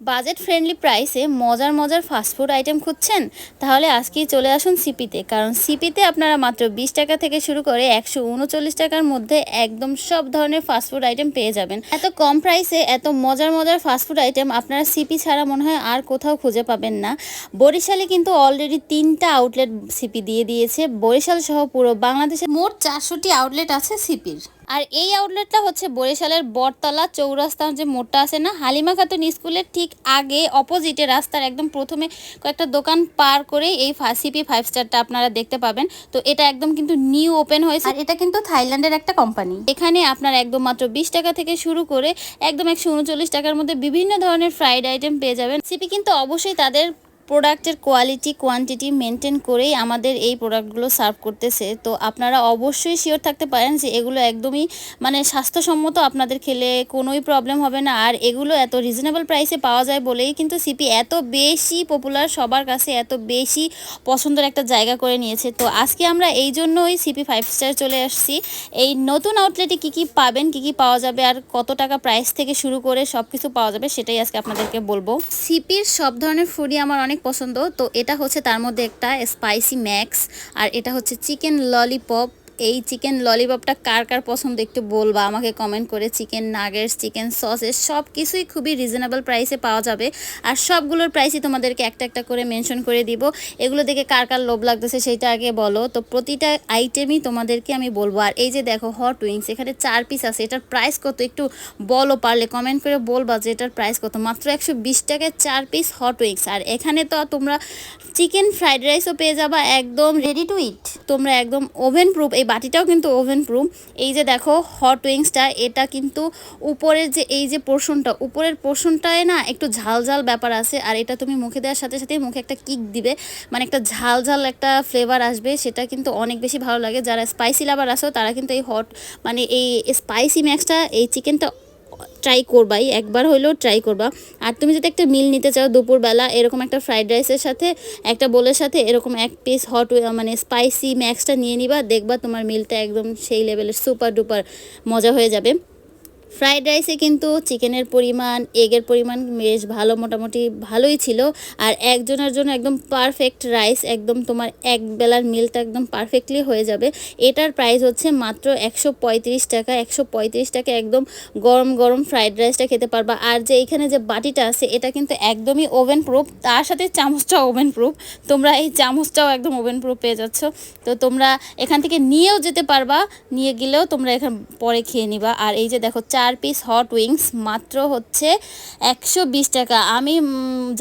Budget friendly প্রাইসে মজার মজার ফাস্টফুড আইটেম খুঁজছেন? তাহলে আজকেই চলে আসুন সিপিতে কারণ সিপিতে আপনারা মাত্র বিশ টাকা থেকে শুরু করে একশো উনচল্লিশ টাকার মধ্যে একদম সব ধরনের ফাস্টফুড আইটেম পেয়ে যাবেন। এত কম প্রাইসে এত মজার মজার ফাস্টফুড আইটেম আপনারা সিপি ছাড়া মনে হয় আর কোথাও খুঁজে পাবেন না। বরিশালে কিন্তু অলরেডি তিনটা আউটলেট সিপি দিয়ে দিয়েছে। বরিশাল সহ পুরো বাংলাদেশে মোট চারশোটি আউটলেট আছে সিপির আর এই আউটলেটটা হচ্ছে বরিশালের বটতলা চৌরাস্তা যে মোড়টা আছে না হালিমা খাতুন স্কুলের ঠিক আগে অপোজিটে রাস্তার একদম প্রথমে কয়েকটা দোকান পার করেই এই সিপি ফাইভ স্টারটা আপনারা দেখতে পাবেন। তো এটা একদম কিন্তু নিউ ওপেন হয়েছে। আর এটা কিন্তু থাইল্যান্ডের একটা কোম্পানি এখানে আপনার একদম মাত্র বিশ টাকা থেকে শুরু করে একদম একশো উনচল্লিশ টাকার মধ্যে বিভিন্ন ধরনের ফ্রাইড আইটেম পেয়ে যাবেন। সিপি কিন্তু অবশ্যই তাদের প্রোডাক্টের কোয়ালিটি, কোয়ান্টিটি মেনটেন করেই আমাদের এই প্রোডাক্টগুলো সার্ভ করতেছে। তো আপনারা অবশ্যই শিওর থাকতে পারেন যে এগুলো একদমই মানে স্বাস্থ্যসম্মত, আপনাদের খেলে কোনোই প্রবলেম হবে না। আর এগুলো এত রিজনেবল প্রাইসে পাওয়া যায় বলেই কিন্তু সিপি এত বেশি পপুলার সবার কাছে এত বেশি পছন্দের একটা জায়গা করে নিয়েছে। তো আজকে আমরা এই জন্যই সিপি ফাইভ স্টার চলে আসছি। এই নতুন আউটলেটে কি কি পাবেন, কি কি পাওয়া যাবে, আর কত টাকা প্রাইস থেকে শুরু করে সব কিছু পাওয়া যাবে, সেটাই আজকে আপনাদেরকে বলব। সিপির সব ধরনের ফুডই আমার অনেক পছন্দ। তো এটা হচ্ছে তার মধ্যে একটা স্পাইসি ম্যাক্স আর এটা হচ্ছে চিকেন ললিপপ এই চিকেন ললিপপটা কার কার পছন্দ একটু বলবা? আমাকে কমেন্ট করে চিকেন নাগেটস চিকেন সসেস সব কিছুই খুবই রিজনেবল প্রাইসে পাওয়া যাবে। আর সবগুলোর প্রাইসই তোমাদেরকে একটা একটা করে মেনশন করে দিব। এগুলো দেখে কার কার লোভ লাগতেছে সেইটা আগে বলো। তো প্রতিটা আইটেমই তোমাদেরকে আমি বলব। আর এই যে দেখো হট উইংস এখানে চার পিস আছে। এটার প্রাইস কত একটু বলো পারলে। কমেন্ট করে বলবা যে এটার প্রাইস কত। মাত্র একশো বিশ টাকায় চার পিস হট উইংস আর এখানে তো তোমরা চিকেন ফ্রাইড রাইসও পেয়ে যাবা। একদম রেডি টু ইট তোমরা একদম ওভেন প্রুফ এই বাটিটাও কিন্তু ওভেন প্রুফ এই যে দেখো হট উইংসটা এটা কিন্তু উপরের যে, এই যে পোর্শনটা উপরের পোর্শনটায় না একটু ঝাল ঝাল ব্যাপার আছে, আর এটা তুমি মুখে দেওয়ার সাথে সাথে মুখে একটা কিক দিবে। মানে একটা ঝাল ঝাল একটা ফ্লেভার আসবে, সেটা কিন্তু অনেক বেশি ভালো লাগে। যারা স্পাইসি লাভার আসো তারা কিন্তু এই হট মানে এই স্পাইসি ম্যাক্সটা এই চিকেনটা ট্রাই করবাই, একবার হলেও ট্রাই করবা। আর তুমি যদি একটা মিল নিতে চাও দুপুরবেলা, এরকম একটা ফ্রাইড রাইসের সাথে, একটা বোলের সাথে, এরকম এক পিস হট মানে স্পাইসি ম্যাক্সটা নিয়ে নিবা, দেখবা তোমার মিলটা একদম সেই লেভেলের সুপার ডুপার মজা হয়ে যাবে। ফ্রাইড রাইসে কিন্তু চিকেনের পরিমাণ এগের পরিমাণ বেশ ভালো, মোটামুটি ভালোই ছিল। আর একজনের জন্য একদম পারফেক্ট রাইস একদম তোমার এক বেলার মিলটা একদম পারফেক্টলি হয়ে যাবে। এটার প্রাইস হচ্ছে মাত্র একশো পঁয়ত্রিশ টাকা। একশো পঁয়ত্রিশ টাকা একদম গরম গরম ফ্রাইড রাইসটা খেতে পারবা। আর যে এখানে যে বাটিটা আছে, এটা কিন্তু একদমই ওভেন প্রুফ তার সাথে চামচটাও ওভেন প্রুফ তোমরা এই চামচটাও একদম ওভেন প্রুফ পেয়ে যাচ্ছ। তো তোমরা এখান থেকে নিয়েও যেতে পারবা, নিয়ে গেলেও তোমরা এখান পরে খেয়ে নিবা। আর এই যে দেখো চার পিস হট উইংস মাত্র হচ্ছে একশো বিশ টাকা। আমি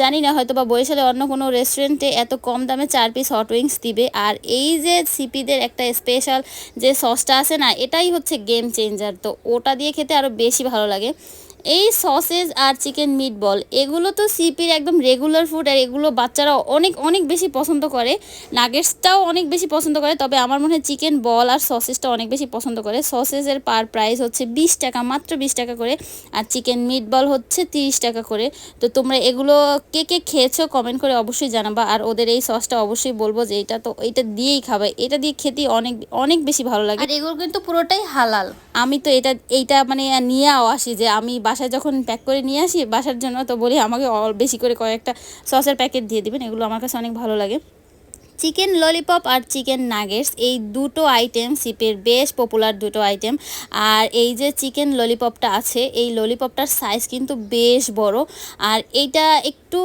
জানি না হয়তো বা বরিশালে অন্য কোনো রেস্টুরেন্টে এত কম দামে চার পিস হট উইংস দিবে। আর এই যে সিপিদের একটা স্পেশাল যে সসটা আছে না, এটাই হচ্ছে গেম চেঞ্জার তো ওটা দিয়ে খেতে আরও বেশি ভালো লাগে। এই সসেজ আর চিকেন মিট বল এগুলো তো সিপির একদম রেগুলার ফুড আর এগুলো বাচ্চারা অনেক অনেক বেশি পছন্দ করে। নাগেটসটাও অনেক বেশি পছন্দ করে তবে আমার মনে হয় চিকেন বল আর সসেজটা অনেক বেশি পছন্দ করে। সসেজের পার প্রাইস হচ্ছে বিশ টাকা মাত্র বিশ টাকা করে আর চিকেন মিট বল হচ্ছে তিরিশ টাকা করে। তো তোমরা এগুলো কে কে খেয়েছো কমেন্ট করে অবশ্যই জানাবা আর ওদের এই সসটা অবশ্যই বলব যে এটা তো এটা দিয়েই খাবে। এটা দিয়ে খেতে অনেক অনেক বেশি ভালো লাগে। আর এগুলো কিন্তু পুরোটাই হালাল। আমি তো এটা এইটা মানে নিয়েও আসি যে আমি বাসায় যখন প্যাক করে নিয়ে আসি, বাসার জন্য তো বলি আমাকে বেশি করে কয়েকটা সসের প্যাকেট দিয়ে দিবেন, এগুলো আমার কাছে অনেক ভালো লাগে। চিকেন ললিপপ আর চিকেন নাগেটস, এই দুটো আইটেম সিপের বেশ পপুলার দুটো আইটেম আর এই যে চিকেন ললিপপটা আছে, এই ললিপপটার সাইজ কিন্তু বেশ বড়। আর এইটা একটু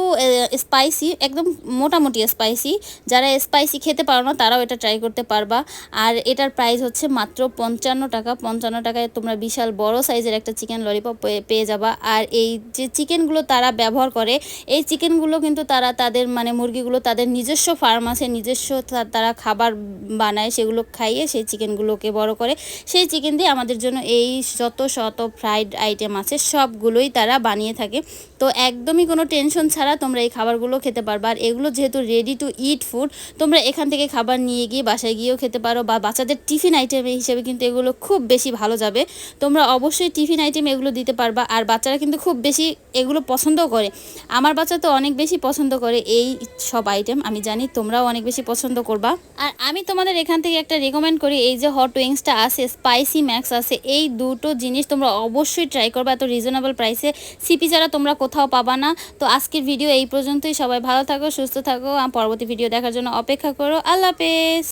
স্পাইসি একদম মোটামুটি স্পাইসি যারা স্পাইসি খেতে পারো না, তারাও এটা ট্রাই করতে পারবা। আর এটার প্রাইস হচ্ছে মাত্র পঞ্চান্ন টাকা। পঞ্চান্ন টাকায় তোমরা বিশাল বড় সাইজের একটা চিকেন ললিপপ পেয়ে যাবা। আর এই যে চিকেনগুলো তারা ব্যবহার করে, এই চিকেনগুলো কিন্তু তারা তাদের মানে মুরগিগুলো তাদের নিজস্ব ফার্ম আছে নিজস্ব তারা খাবার বানায় সেগুলো খাইয়ে সেই চিকেনগুলোকে বড় করে। সেই চিকেন দিয়ে আমাদের জন্য এই যত শত ফ্রাইড আইটেম আছে সবগুলোই তারা বানিয়ে থাকে। তো একদমই কোনো টেনশন ছাড়া তোমরা এই খাবারগুলো খেতে পারবা। আর এগুলো যেহেতু রেডি টু ইট ফুড তোমরা এখান থেকে খাবার নিয়ে গিয়ে বাসায় গিয়েও খেতে পারো বা বাচ্চাদের টিফিন আইটেম হিসেবে কিন্তু এগুলো খুব বেশি ভালো যাবে। তোমরা অবশ্যই টিফিন আইটেম এগুলো দিতে পারবা। আর বাচ্চারা কিন্তু খুব বেশি এগুলো পছন্দও করে। আমার বাচ্চা তো অনেক বেশি পছন্দ করে এই সব আইটেম আমি জানি তোমরাও অনেক বেশি বেশি পছন্দ করবা? আর আমি তোমাদের এখান থেকে একটা রেকমেন্ড করি, এই যে হট উইংসটা আছে স্পাইসি ম্যাক্স আছে, এই দুটো জিনিস তোমরা অবশ্যই ট্রাই করবে, এত রিজনেবল প্রাইসে সিপি ছাড়া তোমরা কোথাও পাবা না। তো আজকের ভিডিও এই পর্যন্তই, সবাই ভালো থাকো, সুস্থ থাকো পরবর্তী ভিডিও দেখার জন্য অপেক্ষা করো। আল্লাহ হাফেজ!